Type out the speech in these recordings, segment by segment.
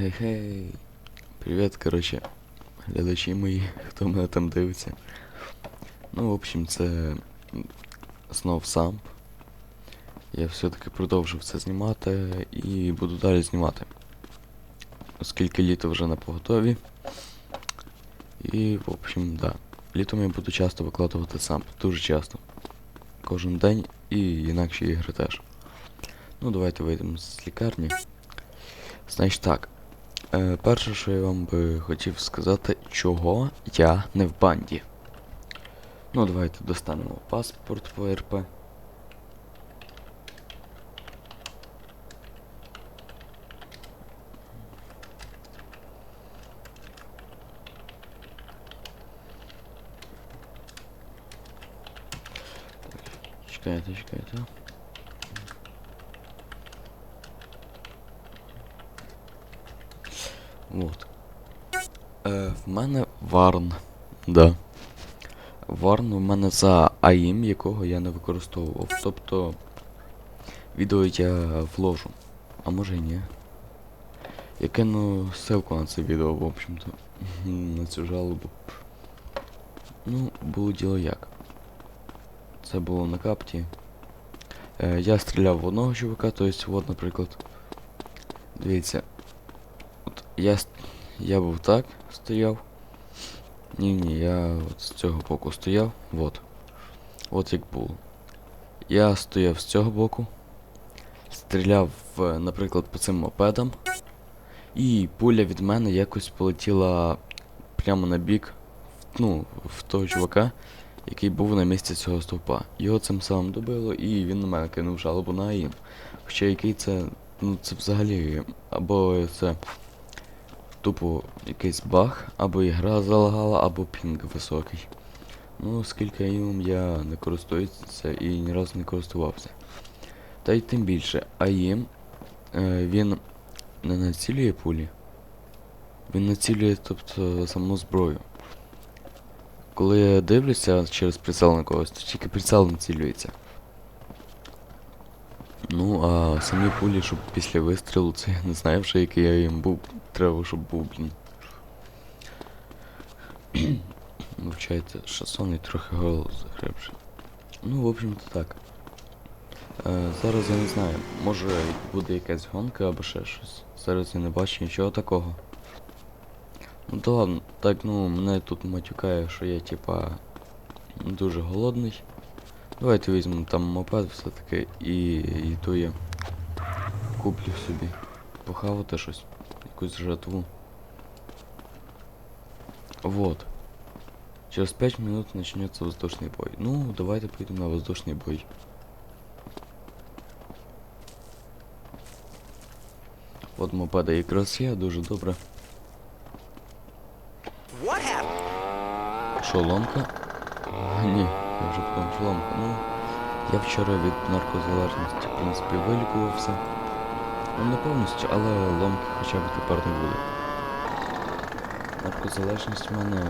Хей-хей. Привіт, коротше, глядачі мої, хто мене там дивиться. Ну, в общем, це знов сам. Я все-таки продовжив це знімати і буду далі знімати. Оскільки літо вже на поготові. І, в общем, да. Літом я буду часто викладувати сам, дуже часто. Кожен день і інакші ігри теж. Ну, давайте вийдемо з лікарні. Значить так. Е, перше, що я вам би хотів сказати, чого я не в банді. Ну, давайте достанемо паспорт по РП. Чекайте, чекайте. Е, в мене Варн. Да. Варн у мене за АІМ, якого я не використовував. Тобто відео я вложу. А може і ні. Я кину ссылку на це відео, в общем-то. На цю жалобу. Ну, було діло як. Це було на капті. Е, я стріляв в одного чувака, то есть, от, наприклад. Дивіться. От я, я був так, стояв. Ні, ні, я от з цього боку стояв. Вот. От як було. Я стояв з цього боку. Стріляв, наприклад, по цим мопедам. І пуля від мене якось полетіла прямо на бік. Ну, в того чувака, який був на місці цього стовпа. Його цим самим добило, і він на мене кинув жалобу на АІМ. Хоча який це. Ну це взагалі. Або це тупо якийсь баг, або ігра залагала, або пінг високий. Ну, оскільки АІМом я не користуюся і ні разу не користувався. Та й тим більше, АІМ е, він не націлює пулі. Він націлює, тобто, саму зброю. Коли я дивлюся через прицел на когось, то тільки прицел націлюється. Ну, а самі пулі, щоб після вистрілу, це я не знаю вже який я їм був. Треба, щоб був, блін. Вивчайте шасон і трохи голос загребши. Ну, в общем-то так. Е, зараз я не знаю, може буде якась гонка або ще щось. Зараз я не бачу нічого такого. Ну то ладно, так ну мене тут матюкає, що я типа дуже голодний. Давайте візьмемо там мопед все-таки і йду я куплю собі. Похавати щось, якусь жратву. Вот. Через 5 минут начнется воздушный бой. Ну, давайте поедем на воздушный бой. От мопеда якраз є, дуже добре. What happened? Що, ломка? А, ні, я вже подумав, що ломка. Ну, я вчора від наркозалежності, в принципі, вилікувався. Ну, не повністю, але ломки хоча б тепер не буде. Наркозалежність в мене,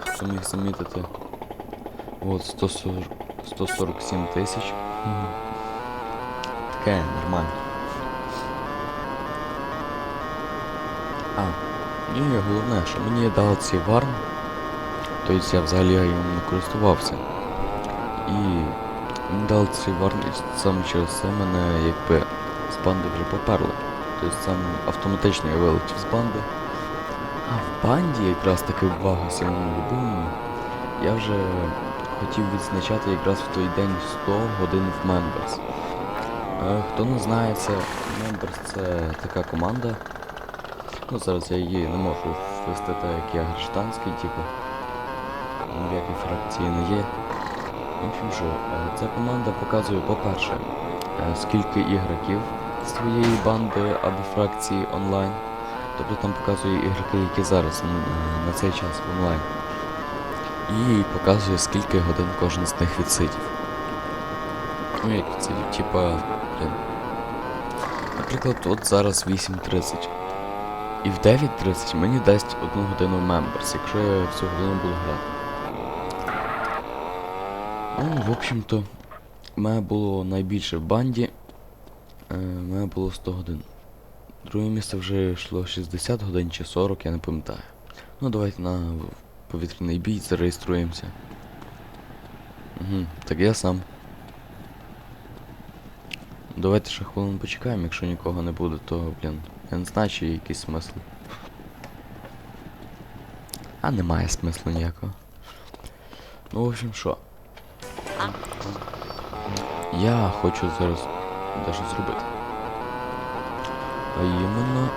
хто міг замітити, от 140, 147 тисяч. Мгм. Таке, нормально. А, і головне, що мені дали цей варм, Тобто я взагалі їм не користувався. І мені дали цей варм і саме через це мене якби з банди вже поперли. Тобто сам автоматично я вилетів з банди. А в банді якраз таки увага своєму любимому. Я вже хотів відзначати якраз в той день 100 годин в. Е, Хто не знає, це Members це така команда. Ну зараз я її не можу ввести так, як я гражданський, типу ніякої фракції не є. В общем що, е, ця команда показує, по-перше, е, скільки ігроків з твоєї банди або фракції онлайн. Тобто там показує ігроки, які зараз е, на цей час онлайн. І показує, скільки годин кожен з них відсидів. Ну, як відсидів, типа, блін. Наприклад, от зараз 8.30. І в 9.30 мені дасть одну годину Members, якщо я всю годину буду грати. Ну, в общем-то, мене було найбільше в банді. Е, в мене було 100 годин. Друге місце вже йшло 60 годин чи 40, я не пам'ятаю. Ну давайте на повітряний бій зареєструємося. Угу, так я сам. Давайте ще хвилину почекаємо, якщо нікого не буде, то, блін, я не знаю, чи є якийсь смисл. А немає смислу ніякого. Ну, в общем, що? Я хочу зараз дещо зробити. А іменно.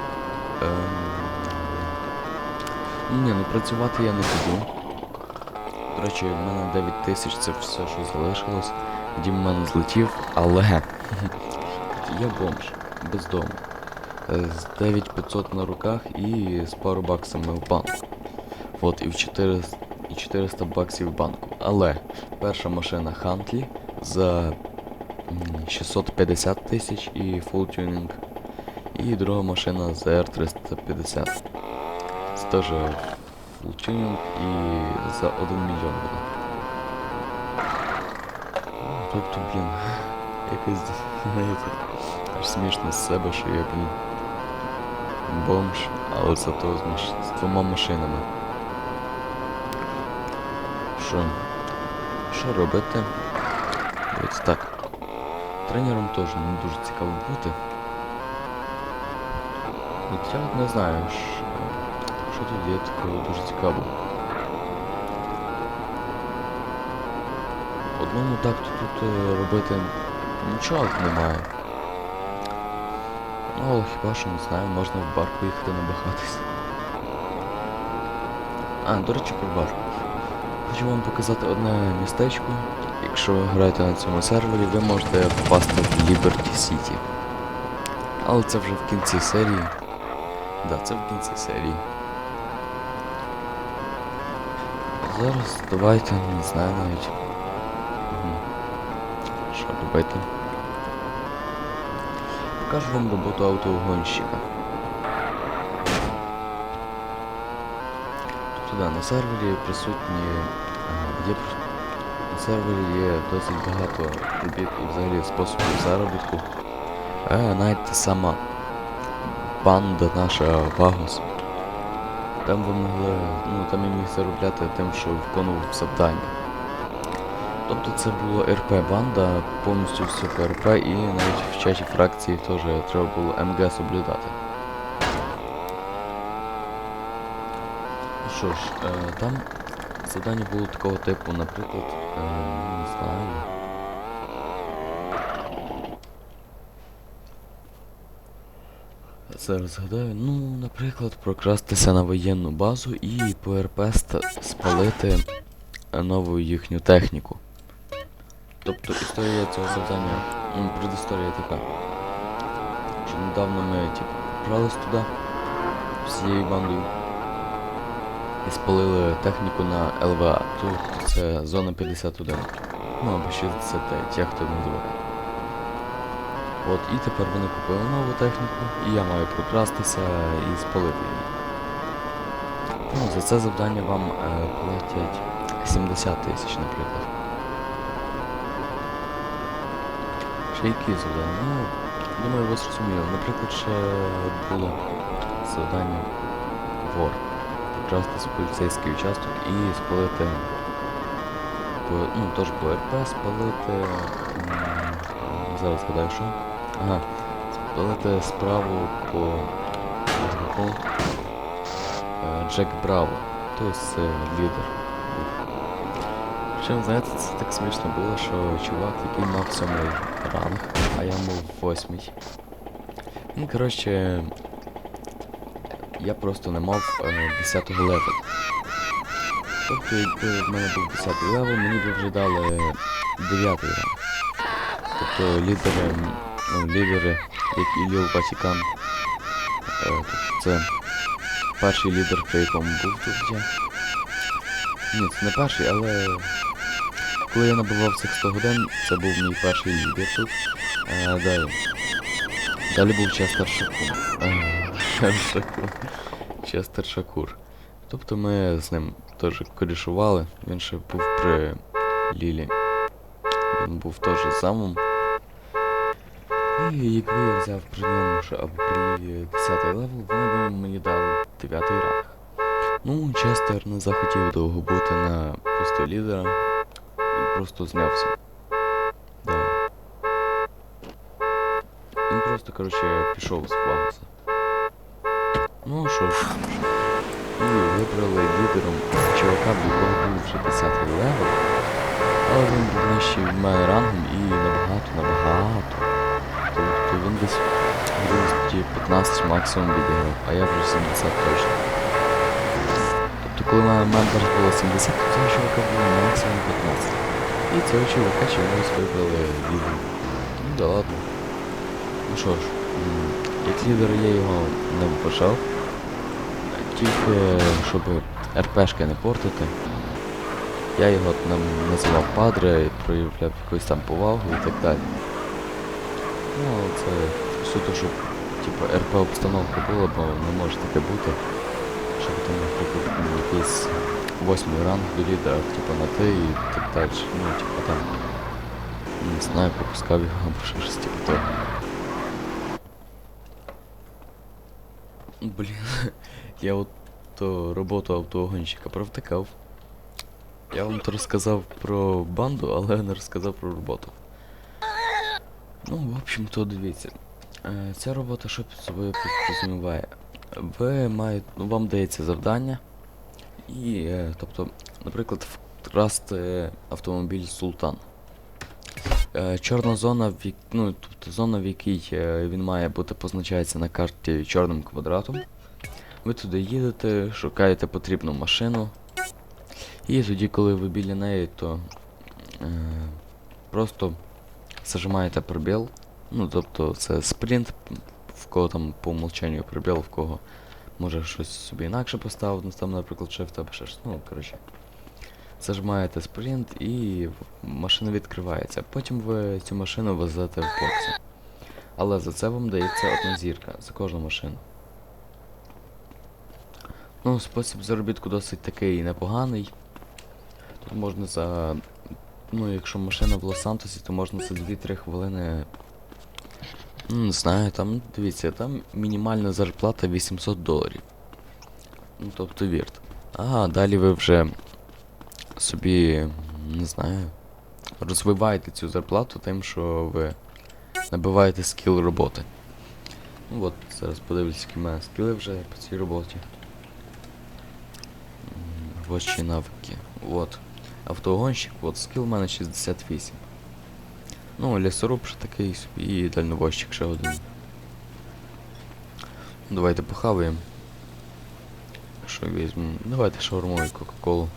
Ем... Ні, ну працювати я не буду. До речі, в мене 9 тисяч це все, що залишилось. Дім в мене злетів, але я бомж, без дому. Е, З 9500 на руках і з пару баксами в банку. От, і в 400, і 400 баксів в банку. Але перша машина Хантлі за 650 тисяч і full tuning. І друга машина ZR350. Це теж full tuning і за 1 мільйон буде. Тобто, блін, якось, знаєте, аж смішно з себе, що я, блін, бомж, але зато з, маш... з двома машинами. Що? Що робити? Ось так. Тренером теж не дуже цікаво бути. От я от не знаю, що, що тут є такого дуже цікавого. Одному такту тут е, робити нічого немає. Ну, але хіба що не знаю, можна в бар поїхати набахатись. А, до речі, про бар. Хочу вам показати одне містечко. Якщо ви граєте на цьому сервері, ви можете попасти в Liberty City. Але це вже в кінці серії. Да, це в кінці серії. Зараз давайте, не знаю навіть. Що робити? Покажу вам роботу автоугонщика. Тобто да, на сервері присутні. Сервері є досить багато робіт і взагалі способів заробітку. Е, навіть та сама банда наша Вагос. Там ви могли, ну там я міг заробляти тим, що виконував завдання. Тобто це було РП банда, повністю все по РП і навіть в чаті фракції теж треба було МГ соблюдати. Ну Що ж, е, там завдання було такого типу, наприклад, е, ну, не знаю. Зараз згадаю, ну, наприклад, прокрастися на воєнну базу і по РП спалити нову їхню техніку. Тобто історія цього завдання, ну, предісторія така. Що недавно ми, типу, брались туди всією бандою і спалили техніку на ЛВА. Тут це зона 51. Ну або 69, як хто називає. От, і тепер вони купили нову техніку, і я маю прокрастися і спалити її. Ну, за це завдання вам е, платять 70 тисяч, наприклад. Ще які завдання? Ну, думаю, ви зрозуміли. Наприклад, ще було завдання вор. Прокрастися в поліцейський участок і спалити по, ну, теж РП спалити. Зараз згадаю, що. Ага. Спалити справу по ігроку е, Джек Браво. Тобто це лідер. Причому, знаєте, це так смішно було, що чувак, який мав сьомий ранг, а я мав восьмий. Ну, коротше, я просто не мав е, 10 левел. Тобто, якби в мене був 10 левел, мені б вже дали 9 ранг. Тобто лідери, ну, лідери, як і Ліл Ватікан. Е, тобто це перший лідер, при якому був тут я. Ні, це не перший, але коли я набував цих 100 годин, це був мій перший лідер тут. Е, далі. Далі був Честер Шакур. Шакур. Честер Шакур. Тобто ми з ним теж корішували. Він ще був при Лілі. Він був теж замом. І якби я взяв при ньому або при 10 левел, вони б мені дали 9 ранг. Ну, Честер не захотів довго бути на посту лідера. Він просто знявся. Да. Він просто, коротше, пішов з Флагуса. Ну що ж, і вибрали лідером чувака, в якого був вже 10 левел. Але він був нижчий в мене рангом і набагато, набагато. Тобто він десь в 15 максимум відіграв, а я вже 70 точно. Тобто коли в мене було 70, то цього чувака було максимум 15. І цього чувака чомусь вибрали лідером. Ну да ладно. Ну що ж, як лідер я його не вважав. Тільки щоб РПшки не портити. Я його нам називав падре, проявляв якусь там повагу і так далі. Ну, це суто, щоб типу, РП обстановка була, бо не може таке бути. Щоб там, наприклад, якийсь восьмий ранг до лідера, типу на ти і так далі. Ну, типу там. Не знаю, пропускав його або щось типу того. Блін, я от то роботу автогонщика провтикав. Я вам то розказав про банду, але не розказав про роботу. Ну, в общем-то, дивіться. Е, Ця робота що під собою підрозуміває? Ви маєте, ну, вам дається завдання. І, е, тобто, наприклад, вкрасти автомобіль Султан. Е, чорна зона, в ну, тобто зона, в якій е, він має бути, позначається на карті чорним квадратом. Ви туди їдете, шукаєте потрібну машину. І тоді, коли ви біля неї, то е, просто зажимаєте пробіл. Ну, тобто це спринт, в кого там по умолчанню пробіл, в кого може щось собі інакше поставити, там, наприклад, shift або щось. Ну, коротше. Зажимаєте спринт і машина відкривається. Потім ви цю машину везете в боксі. Але за це вам дається одна зірка за кожну машину. Ну, спосіб заробітку досить такий непоганий. Тут можна за. Ну, якщо машина в Лос-Сантосі, то можна за 2-3 хвилини. Ну, не знаю, там, дивіться, там мінімальна зарплата 800 доларів. Ну, тобто вірт. А далі ви вже собі, не знаю, розвиваєте цю зарплату тим, що ви набиваєте скіл роботи. Ну от, зараз подивлюсь, які в мене скіли вже по цій роботі. М, Робочі навики. От. Автогонщик, от скіл у мене 68. Ну, лісоруб ще такий собі і дальнобойщик ще один. Ну, Давайте похаваємо. Що візьмемо? Давайте шаурму і Кока-Колу.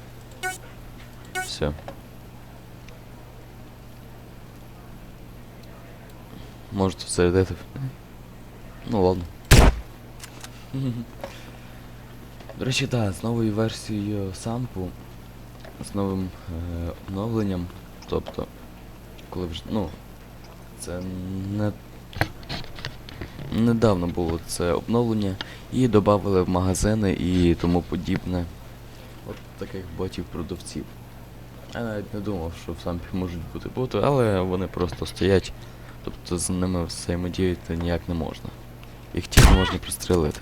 Все. Можете зарядити. Ну ладно. До речі, так, з новою версією сампу, з новим е, оновленням, тобто, коли вже, ну, це не недавно було це обновлення, і додавали в магазини і тому подібне. От таких ботів-продавців. Я навіть не думав, що в сампі можуть бути боти, але вони просто стоять, тобто з ними взаємодіяти ніяк не можна. Їх тільки можна пристрелити.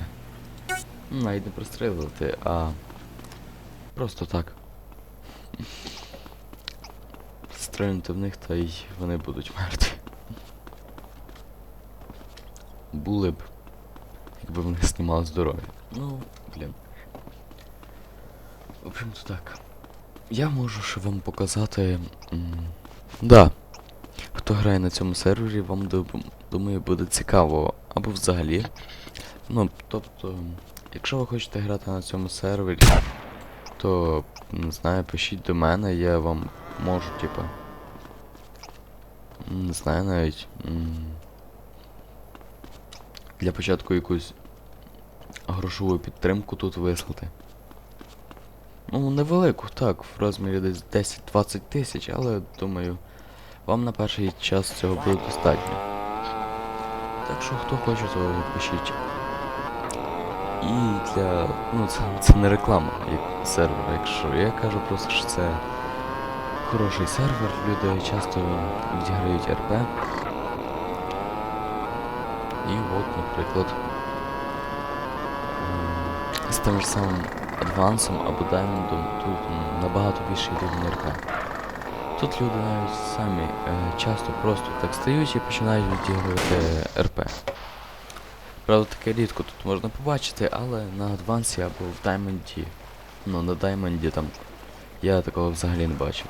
Ну, Навіть не пристрелити, а просто так. Стрельнути в них та й вони будуть мертві. Були б, якби в них знімали здоров'я. Ну, блін. В общем-то так. Я можу ще вам показати. Да. Хто грає на цьому сервері, вам думаю буде цікаво. Або взагалі. Ну, тобто, якщо ви хочете грати на цьому сервері, то не знаю, пишіть до мене, я вам можу, типа. Не знаю навіть. Для початку якусь грошову підтримку тут вислати. Ну, невелику, так, в розмірі десь 10-20 тисяч, але думаю, вам на перший час цього буде достатньо. Так що хто хоче, то пишіть. І для. Ну, це, це не реклама, як сервер, якщо. Я кажу просто, що це хороший сервер, люди часто відіграють РП. І от, наприклад, з тим ж самим адвансом або даймондом тут набагато більше в НРК. Тут люди навіть самі е, часто просто так стають і починають відігрувати РП. Правда, таке рідко тут можна побачити, але на адвансі або в даймонді, ну на даймонді там я такого взагалі не бачив.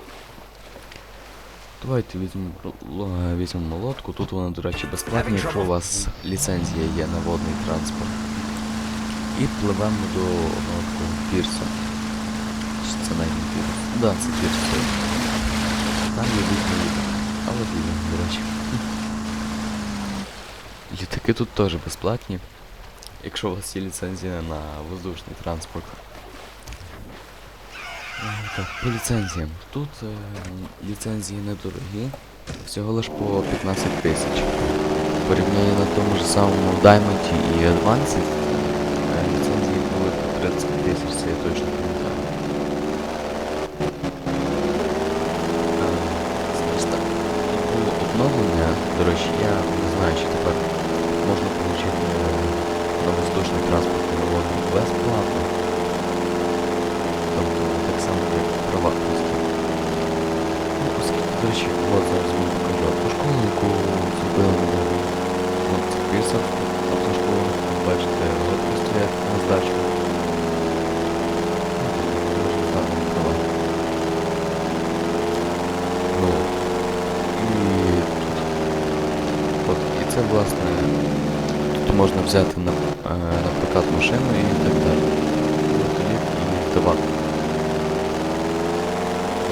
Давайте візьмемо візьмемо лодку. Тут вона, до речі, безплатна, якщо у вас ліцензія є на водний транспорт. І пливемо до одного такого пірсу. Чи це навіть пірс? Да, це пірс. Там є літак. Але білий, до речі. Літаки тут теж безплатні. Якщо у вас є ліцензія на воздушний транспорт. Е, Так, по ліцензіям. Тут е, ліцензії недорогі, всього лиш по 15 тисяч. В порівнянні на тому ж самому Diamond і Advanced е, ліцензії були по 30 тисяч, це я точно пам'ятаю. Е, тут було обновлення, до речі, я не знаю, чи тепер воздушний транспорт на безплатно. Тобто так само як в приватності. Ну, оскільки, до речі, от зараз вам покажу автошколу, яку зробили недавно. От це пісок, автошкола, бачите, лодки стоять на здачу. Ну, права. Ну, і і власне, тут можна взяти на прокат машину і так далі. Вертоліт і товар.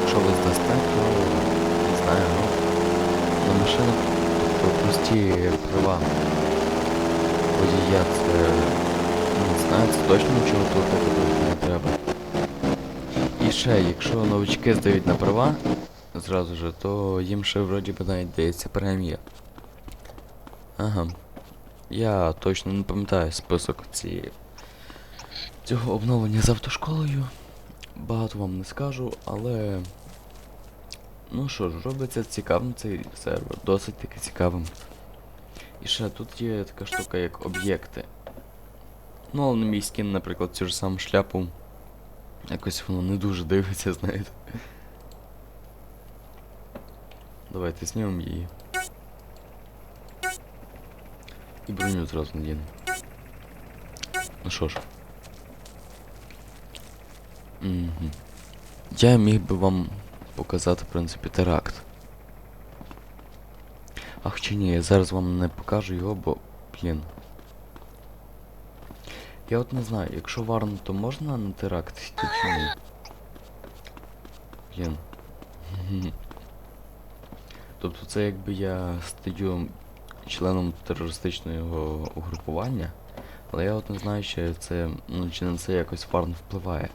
Якщо ви здасте, то не знаю, ну на машинах тобто прості права водія це ну, не знаю, це точно нічого тут не треба. І ще, якщо новички здають на права зразу же, то їм ще вроді би навіть дається премія. Ага. Я точно не пам'ятаю список цієї цього обновлення з автошколою. Багато вам не скажу, але. Ну що ж, робиться цікавим цей сервер, досить таки цікавим. І ще тут є така штука, як об'єкти. Ну, але на мій скін, наприклад, цю ж саму шляпу. Якось воно не дуже дивиться, знаєте. Давайте знімемо її. І броню зразу надіну. Ну що ж. Угу. Я міг би вам показати, в принципі, теракт. Ах чи ні, я зараз вам не покажу його, бо, блін. Я от не знаю, якщо варно, то можна на теракт йти чи ні? Блін. Тобто це якби я стаю членом терористичного угрупування, але я от не знаю, чи це, ну, чи на це якось фарн впливає.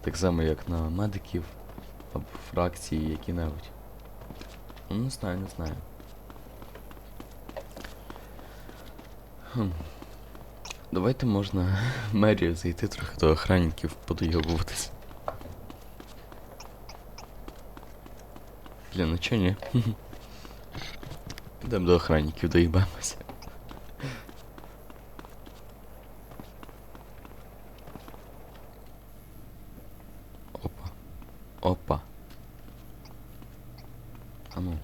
Так само, як на медиків або фракції які-небудь. Ну, не знаю, не знаю. Хм. Давайте можна мерію зайти трохи до охранників подойобуватись. Блін, ну чо ні? Йдемо до охранників доїбаємося. Опа. Опа. А ну.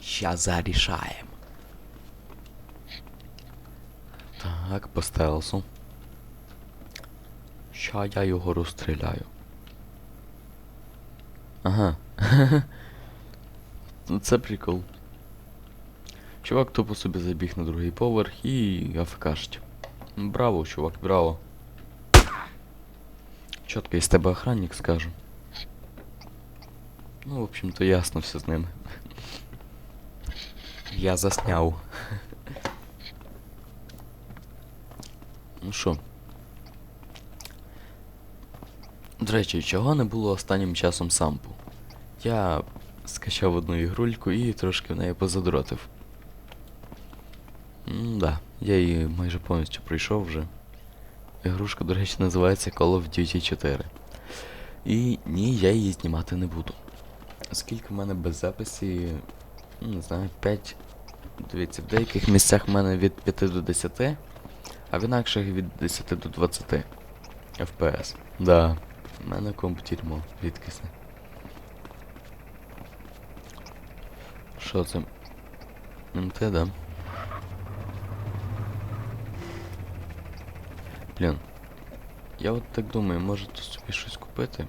Ща зарішаємо. Так, по стелсу. Ща я його розстріляю. Ага. Ну це прикол. Чувак тупо собі забіг на другий поверх і афкашить. Браво, чувак, браво. Чітко із тебе охранник скажу. Ну, в общем-то, ясно все з ними. Я засняв. Ну що? До речі, чого не було останнім часом сампу? Я скачав одну ігрульку і трошки в неї позадротив. Да, я її майже повністю пройшов вже. Ігрушка, до речі, називається Call of Duty 4. І ні, я її знімати не буду. Оскільки в мене без записі, ну, не знаю, 5. Дивіться, в деяких місцях в мене від 5 до 10, а в інакших від 10 до 20 FPS. Да, в мене комп тюрмо, рідкісне. Що це? МТ, да? Блін. Я от так думаю, може тут собі щось купити?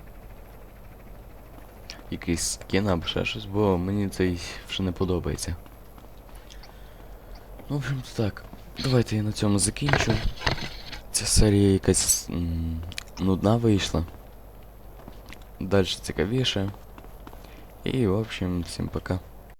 Якийсь скін або ще щось, бо мені цей вже не подобається. Ну, в общем то так. Давайте я на цьому закінчу. Ця серія якась м, нудна вийшла. Далі цікавіше. І, в общем, всім пока.